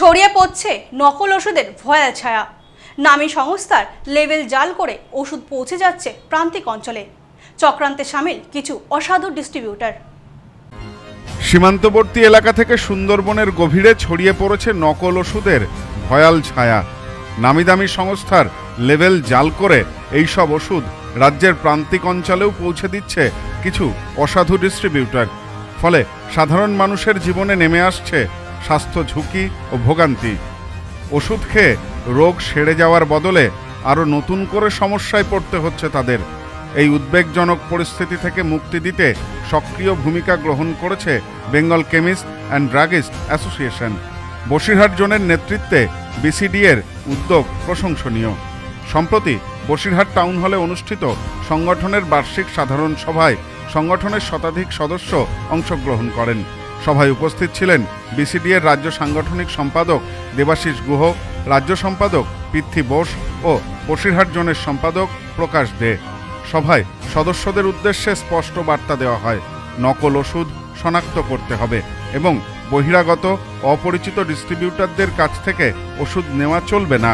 ছড়িয়ে পড়ছে নকল ওষুধের ভয়াল ছায়া। নামী সংস্থার লেভেল জাল করে ওষুধ পৌঁছে যাচ্ছে প্রান্তিক অঞ্চলে। চক্রান্তে সামিল কিছু অসাধু ডিস্ট্রিবিউটার। সীমান্তবর্তী এলাকা থেকে সুন্দরবনের গভীরে ছড়িয়ে পড়েছে নকল ওষুধের ভয়াল ছায়া। নামি দামি সংস্থার লেভেল জাল করে এই সব ওষুধ রাজ্যের প্রান্তিক অঞ্চলেও পৌঁছে দিচ্ছে কিছু অসাধু ডিস্ট্রিবিউটার। ফলে সাধারণ মানুষের জীবনে নেমে আসছে স্বাস্থ্য ঝুঁকি ও ভোগান্তি। ওষুধ খেয়ে রোগ সেরে যাওয়ার বদলে আরও নতুন করে সমস্যায় পড়তে হচ্ছে তাদের। এই উদ্বেগজনক পরিস্থিতি থেকে মুক্তি দিতে সক্রিয় ভূমিকা গ্রহণ করেছে Bengal chemist and druggist association. Basirhat জোনের নেতৃত্বে বিসিডিএর উদ্যোগ প্রশংসনীয়। সম্প্রতি বসিরহাট টাউন হলে অনুষ্ঠিত সংগঠনের বার্ষিক সাধারণ সভায় সংগঠনের শতাধিক সদস্য অংশগ্রহণ করেন। সভায় উপস্থিত ছিলেন বিসিডি এর রাজ্য সাংগঠনিক সম্পাদক দেবাশিস গুহ, রাজ্য সম্পাদক পৃথ্বী বোস ও বসিরহাট জোনের সম্পাদক প্রকাশ দে। সভায় সদস্যদের উদ্দেশ্যে স্পষ্ট বার্তা দেওয়া হয়, নকল ওষুধ শনাক্ত করতে হবে এবং বহিরাগত, অপরিচিত ডিস্ট্রিবিউটারদের কাছ থেকে ওষুধ নেওয়া চলবে না।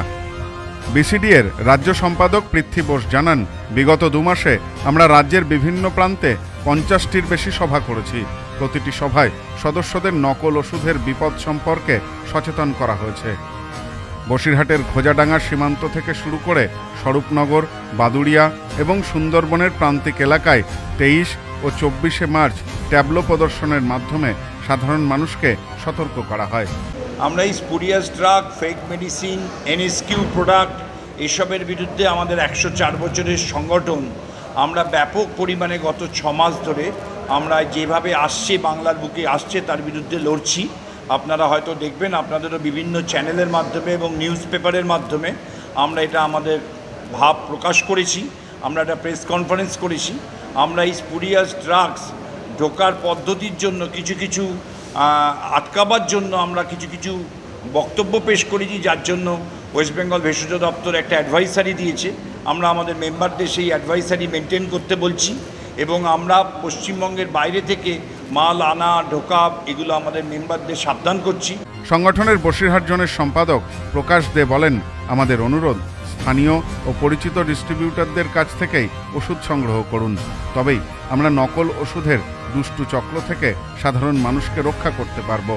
বিসিডি এর রাজ্য সম্পাদক পৃথ্বী বোস জানান, বিগত দু মাসে আমরা রাজ্যের বিভিন্ন প্রান্তে পঞ্চাশটির বেশি সভা করেছি। প্রতিটি সভায় সদস্যদের নকল ওষুধের বিপদ সম্পর্কে সচেতন করা হয়েছে। বসিরহাটের খোজাডাঙ্গা সীমান্ত থেকে শুরু করে স্বরূপনগর, বাদুড়িয়া এবং সুন্দরবনের প্রান্তিক এলাকায় তেইশ ও চব্বিশে মার্চ ট্যাবলো প্রদর্শনের মাধ্যমে সাধারণ মানুষকে সতর্ক করা হয়। আমরা এই spurious drug, fake medicine, NSQ product এসবের বিরুদ্ধে আমাদের একশো চার বছরের সংগঠন আমরা ব্যাপক পরিমাণে গত ছ মাস ধরে আমরা যেভাবে আসছে, বাংলার বুকে আসছে, তার বিরুদ্ধে লড়ছি। আপনারা হয়তো দেখবেন, আপনাদেরও বিভিন্ন চ্যানেলের মাধ্যমে এবং নিউজ পেপারের মাধ্যমে আমরা এটা আমাদের ভাব প্রকাশ করেছি, আমরা একটা প্রেস কনফারেন্স করেছি। আমরা এই স্পুরিয়াস ড্রাগস ঢোকার পদ্ধতির জন্য কিছু কিছু আটকাবার জন্য আমরা কিছু কিছু বক্তব্য পেশ করেছি, যার জন্য ওয়েস্ট বেঙ্গল ভেষজ দপ্তর একটা অ্যাডভাইসারি দিয়েছে। আমরা আমাদের মেম্বারদের সেই অ্যাডভাইসারি মেনটেন করতে বলছি। এবং আমরা পশ্চিমবঙ্গের বাইরে থেকে মাল আনা, ঢোকা, এগুলো আমাদের মেম্বারদের সাবধান করছি। সংগঠনের বসিরহাট জোনের সম্পাদক প্রকাশ দে বলেন, আমাদের অনুরোধ, স্থানীয় ও পরিচিত ডিস্ট্রিবিউটরদের কাছ থেকেই ওষুধ সংগ্রহ করুন। তবেই আমরা নকল ওষুধের দুষ্টু চক্র থেকে সাধারণ মানুষকে রক্ষা করতে পারব।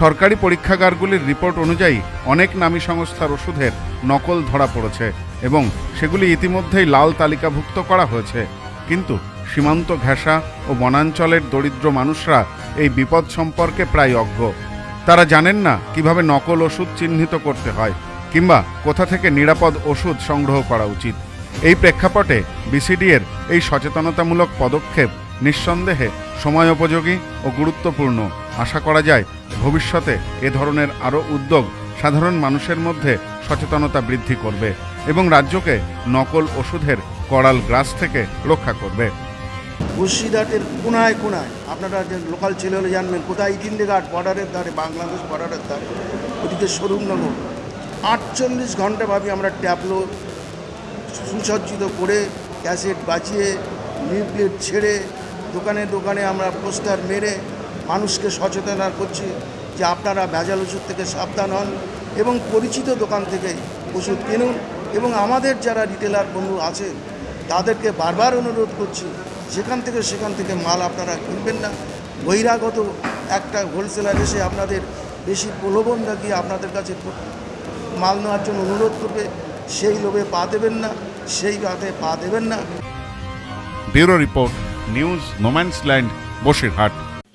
সরকারি পরীক্ষাগারগুলির রিপোর্ট অনুযায়ী অনেক নামী সংস্থার ওষুধের নকল ধরা পড়েছে এবং সেগুলি ইতিমধ্যেই লাল তালিকাভুক্ত করা হয়েছে। কিন্তু সীমান্ত ঘেঁষা ও বনাঞ্চলের দরিদ্র মানুষরা এই বিপদ সম্পর্কে প্রায় অজ্ঞ। তারা জানেন না কীভাবে নকল ওষুধ চিহ্নিত করতে হয়, কিংবা কোথা থেকে নিরাপদ ওষুধ সংগ্রহ করা উচিত। এই প্রেক্ষাপটে বিসিডি এর এই সচেতনতামূলক পদক্ষেপ নিঃসন্দেহে সময় উপযোগী ও গুরুত্বপূর্ণ। আশা করা যায়, ভবিষ্যতে এ ধরনের আরও উদ্যোগ সাধারণ মানুষের মধ্যে সচেতনতা বৃদ্ধি করবে এবং রাজ্যকে নকল ওষুধের করাল গ্রাস থেকে রক্ষা করবে। বসিরহাটের কোনায় কোনায় আপনারা যে লোকাল ছেলে হলে জানবেন কোথায় ইতিন্দি ঘাট বর্ডারের ধারে, বাংলাদেশ বর্ডারের ধারে, ওদিকে স্বরূপনগর আটচল্লিশ ঘন্টাভাবে আমরা ট্যাবলো সুসজ্জিত করে ক্যাসেট বাজিয়ে লিফলেট ছেড়ে, দোকানে দোকানে আমরা পোস্টার মেরে মানুষকে সচেতনা করছি যে আপনারা ভেজাল ওষুধ থেকে সাবধান হন এবং পরিচিত দোকান থেকে ওষুধ কিনুন এবং আমাদের যারা রিটেলার বন্ধু আছে তাদেরকে বারবার অনুরোধ করছি, যেখান থেকে সেখান থেকে মাল আপনারা কিনবেন না। বহিরাগত একটা হোলসেলার এসে আপনাদের বেশি প্রলোভন দেখিয়ে আপনাদের কাছে মাল নেওয়ার জন্য অনুরোধ করবে, সেই লোভে পা দেবেন না, সেই গাতে পা দেবেন না। Bureau report, news no man's land Basirhat.